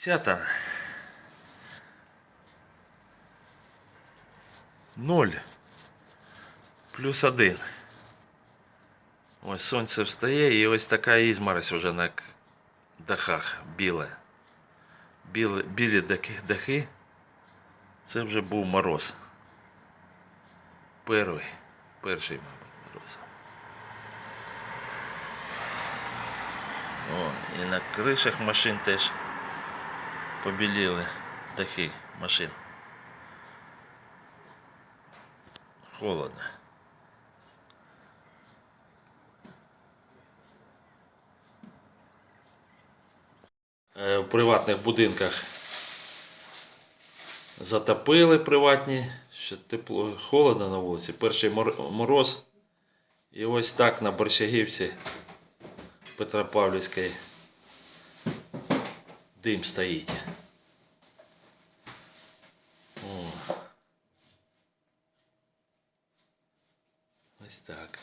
Десята. Ноль. Плюс один. Ось сонце встає і ось така ізморозь вже на дахах біле. Білі дахи, дахи. Це вже був мороз. Перший. Перший, мабуть, мороз. О, і на кришах машин теж побіліли дахи машин. Холодно. Е, В приватних будинках затопили приватні, ще тепло, холодно на вулиці. Перший мороз. І ось так на Борщагівці Петропавлівській дим стоїть. Ось так.